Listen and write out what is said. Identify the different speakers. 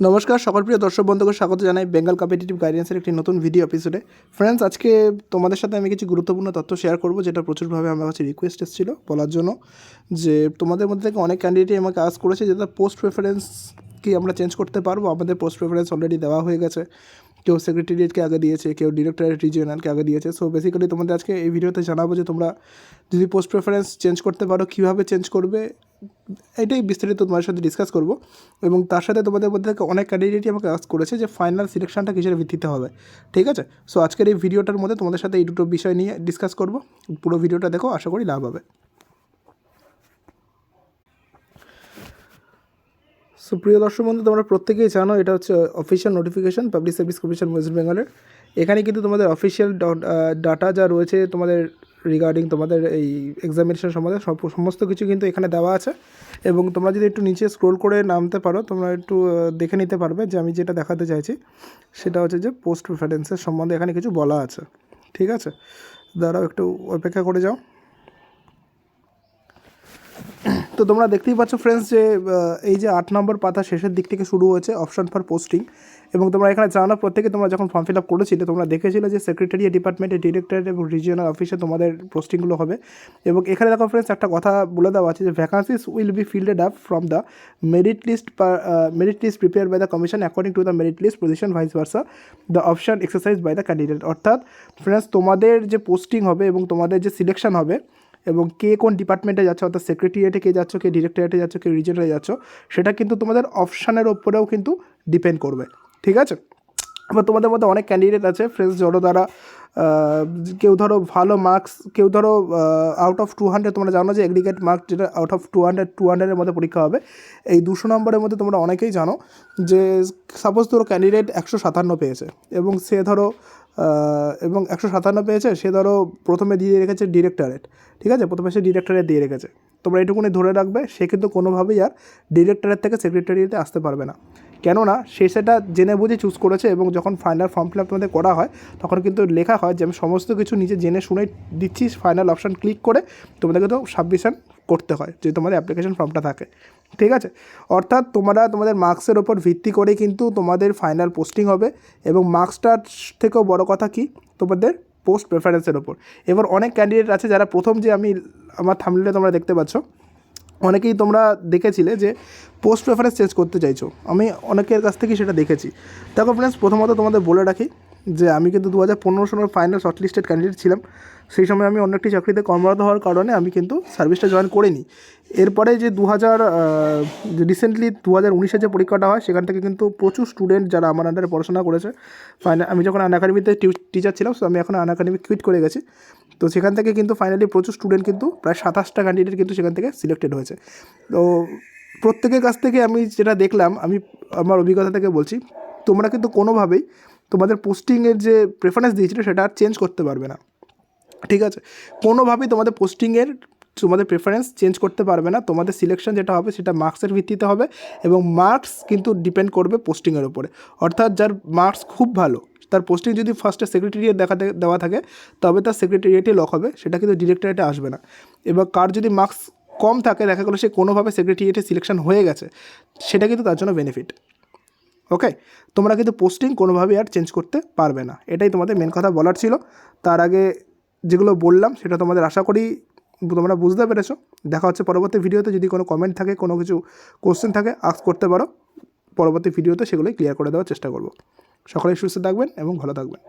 Speaker 1: নমস্কার, সকল প্রিয় দর্শক বন্ধুকে স্বাগত জানাই বেঙ্গল কম্পিটিটিভ গাইডেন্সের একটি নতুন ভিডিও এপিসোডে ফ্রেন্ডস আজকে তোমাদের সাথে আমি কিছু গুরুত্বপূর্ণ তথ্য শেয়ার করব, যেটা প্রচুরভাবে আমার কাছে রিকোয়েস্ট এসেছিল বলার জন্য। যে তোমাদের মধ্যে থেকে অনেক ক্যান্ডিডেটই আমাকে আজ করেছে যে তার পোস্ট প্রেফারেন্স কি আমরা চেঞ্জ করতে পারব? আমাদের পোস্ট প্রেফারেন্স অলরেডি দেওয়া হয়ে গেছে। কেউ সেক্রেটারিয়েটকে আগে দিয়েছে, কেউ ডিরেক্টরেট রিজিওনালকে আগে দিয়েছে। সো বেসিক্যালি তোমাদের আজকে এই ভিডিওতে জানাব যে, তোমরা যদি পোস্ট প্রেফারেন্স চেঞ্জ করতে পারো, কীভাবে চেঞ্জ করবে? এটাই বিস্তারিত তোমাদের সাথে ডিসকাস করব। এবং তার সাথে তোমাদের মধ্যে থেকে অনেক ক্যান্ডিডেটই আমাকে আস করেছে যে ফাইনাল সিলেকশনটা কিসের ভিত্তিতে হবে। ঠিক আছে? সো আজকের এই ভিডিওটার মধ্যে তোমাদের সাথে এই দুটো বিষয় নিয়ে ডিসকাস করব। পুরো ভিডিওটা দেখো, আশা করি লাভ হবে। সো প্রিয় দর্শক বন্ধু, তোমরা প্রত্যেকেই জানো, এটা হচ্ছে official notification public service commission west বেঙ্গলের এখানে কিন্তু তোমাদের অফিসিয়াল ডাটা যা রয়েছে তোমাদের রিগার্ডিং তোমাদের এই এক্সামিনেশন সম্বন্ধে সমস্ত কিছু কিন্তু এখানে দেওয়া আছে। এবং তোমরা যদি একটু নিচে স্ক্রোল করে নামতে পারো, তোমরা একটু দেখে নিতে পারবে যে আমি যেটা দেখাতে চাইছি, সেটা হচ্ছে যে পোস্ট প্রিফারেন্সের সম্বন্ধে এখানে কিছু বলা আছে। ঠিক আছে? দাঁড়াও, একটু অপেক্ষা করে যাও। তো তোমরা দেখতেই পাচ্ছ ফ্রেন্ডস যে এই যে আট নম্বর পাতা শেষের দিক থেকে শুরু হয়েছে অপশন ফর পোস্টিং এবং তোমরা এখানে জানো প্রত্যেকে তোমরা যখন ফর্ম ফিল আপ করেছিলে, তোমরা দেখেছিলে যে সেক্রেটারি ডিপার্টমেন্টের ডিরেক্টর এবং রিজিওনাল অফিসে তোমাদের পোস্টিংগুলো হবে এবং এখানে দেখো ফ্রেন্ডস একটা কথা বলে দেওয়া আছে যে vacancies will be filled up from the merit list merit list prepare by the commission according to the merit list position vice versa the option exercise by the candidate অর্থাৎ ফ্রেন্ডস তোমাদের যে posting হবে এবং তোমাদের যে selection হবে এবং কে কোন ডিপার্টমেন্টে যাচ্ছ, অর্থাৎ সেক্রেটারিয়েটে কে যাচ্ছ, কে ডিরেক্টরেটে যাচ্ছ, কে রিজনালে যাচ্ছ, সেটা কিন্তু তোমাদের অপশানের ওপরেও কিন্তু ডিপেন্ড করবে। ঠিক আছে? এবার তোমাদের মধ্যে অনেক ক্যান্ডিডেট আছে ফ্রেন্ডস ধরো দ্বারা কেউ ধরো ভালো মার্কস কেউ ধরো আউট অফ টু হান্ড্রেড তোমরা জানো যে এগ্রিগেট মার্কস যেটা out of two hundred two হান্ড্রেডের মধ্যে পরীক্ষা হবে। এই দুশো নম্বরের মধ্যে তোমরা অনেকেই জানো যে সাপোজ ধরো ক্যান্ডিডেট একশো সাতান্ন পেয়েছে এবং সে ধরো এবং একশো সাতান্ন পেয়েছে, সে ধরো প্রথমে দিয়ে রেখেছে ডিরেক্টরেট ঠিক আছে? প্রথমে সে ডিরেক্টরেট দিয়ে রেখেছে। তোমরা এটুকুনি ধরে রাখবে, সে কিন্তু কোনোভাবেই আর ডিরেক্টরেট থেকে সেক্রেটারিতে আসতে পারবে না। কেননা সে সেটা জেনে বুঝে চুজ করেছে এবং যখন ফাইনাল ফর্ম ফিল আপ তোমাদের করা হয়, তখন কিন্তু লেখা হয় যে আমি সমস্ত কিছু নিজে জেনে শুনে দিচ্ছি ফাইনাল অপশান ক্লিক করে তোমাদেরকে তো সাবমিশন করতে হয় যে তোমাদের অ্যাপ্লিকেশন ফর্মটা থাকে। ঠিক আছে? অর্থাৎ তোমরা তোমাদের মার্কসের ওপর ভিত্তি করে কিন্তু তোমাদের ফাইনাল পোস্টিং হবে এবং মার্কসটার থেকেও বড় কথা কি? তোমাদের পোস্ট প্রেফারেন্সের ওপর এবার অনেক ক্যান্ডিডেট আছে যারা প্রথম যে আমি, আমার থামলে তোমরা দেখতে পাচ্ছ অনেকেই তোমরা দেখেছিলে যে পোস্ট প্রেফারেন্স চেঞ্জ করতে চাইছো। আমি অনেকের কাছ থেকে সেটা দেখেছি। দেখো ফ্রেন্ডস প্রথমত তোমাদের বলে রাখি যে আমি কিন্তু দু হাজার পনেরো সালের ফাইনাল শর্টলিস্টেড ক্যান্ডিডেট ছিলাম। সেই সময় আমি অন্য একটি চাকরিতে কর্মরত হওয়ার কারণে আমি কিন্তু সার্ভিসটা জয়েন করিনি। এরপরে যে দু হাজার রিসেন্টলি দু হাজার উনিশে যে পরীক্ষাটা হয়, সেখান থেকে কিন্তু প্রচুর স্টুডেন্ট যারা আমার আন্ডারে পড়াশোনা করেছে ফাইনাল আমি যখন আন একাডেমিতে টিচার ছিলাম তো আমি এখন আন একাডেমি কুইট করে গেছি। তো সেখান থেকে কিন্তু ফাইনালি প্রচুর স্টুডেন্ট কিন্তু প্রায় সাতাশটা ক্যান্ডিডেট কিন্তু সেখান থেকে সিলেক্টেড হয়েছে। তো প্রত্যেকের কাছ থেকে আমি যেটা দেখলাম, আমি আমার অভিজ্ঞতা থেকে বলছি, তোমরা কিন্তু কোনোভাবেই তোমাদের পোস্টিংয়ের যে প্রেফারেন্স দিয়েছিলে সেটা আর চেঞ্জ করতে পারবে না। ঠিক আছে? কোনোভাবেই তোমাদের পোস্টিংয়ের তোমাদের প্রেফারেন্স চেঞ্জ করতে পারবে না। তোমাদের সিলেকশন যেটা হবে সেটা মার্কসের ভিত্তিতে হবে এবং মার্কস কিন্তু ডিপেন্ড করবে পোস্টিংয়ের উপরে। অর্থাৎ যার মার্কস খুব ভালো, তার পোস্টিং যদি ফার্স্টে সেক্রেটারিয়েট দেখা দেওয়া থাকে, তবে তার সেক্রেটারিয়েটে লক হবে, সেটা কিন্তু ডিরেক্টরেটে আসবে না। এবার কার যদি মার্কস কম থাকে, দেখা গেলো সে কোনোভাবে সেক্রেটারিয়েটে সিলেকশন হয়ে গেছে, সেটা কিন্তু তার জন্য বেনিফিট ওকে তোমরা কিন্তু পোস্টিং কোনোভাবেই আর চেঞ্জ করতে পারবে না। এটাই তোমাদের মেন কথা বলার ছিল। তার আগে যেগুলো বললাম, সেটা তোমাদের আশা করি তোমরা বুঝতে পেরেছ। দেখা হচ্ছে পরবর্তী ভিডিওতে। যদি কোনো কমেন্ট থাকে, কোনো কিছু কোশ্চেন থাকে আস্ক করতে পারো। পরবর্তী ভিডিওতে সেগুলোই ক্লিয়ার করে দেওয়ার চেষ্টা করব। সকলেই সুস্থ থাকবেন এবং ভালো থাকবেন।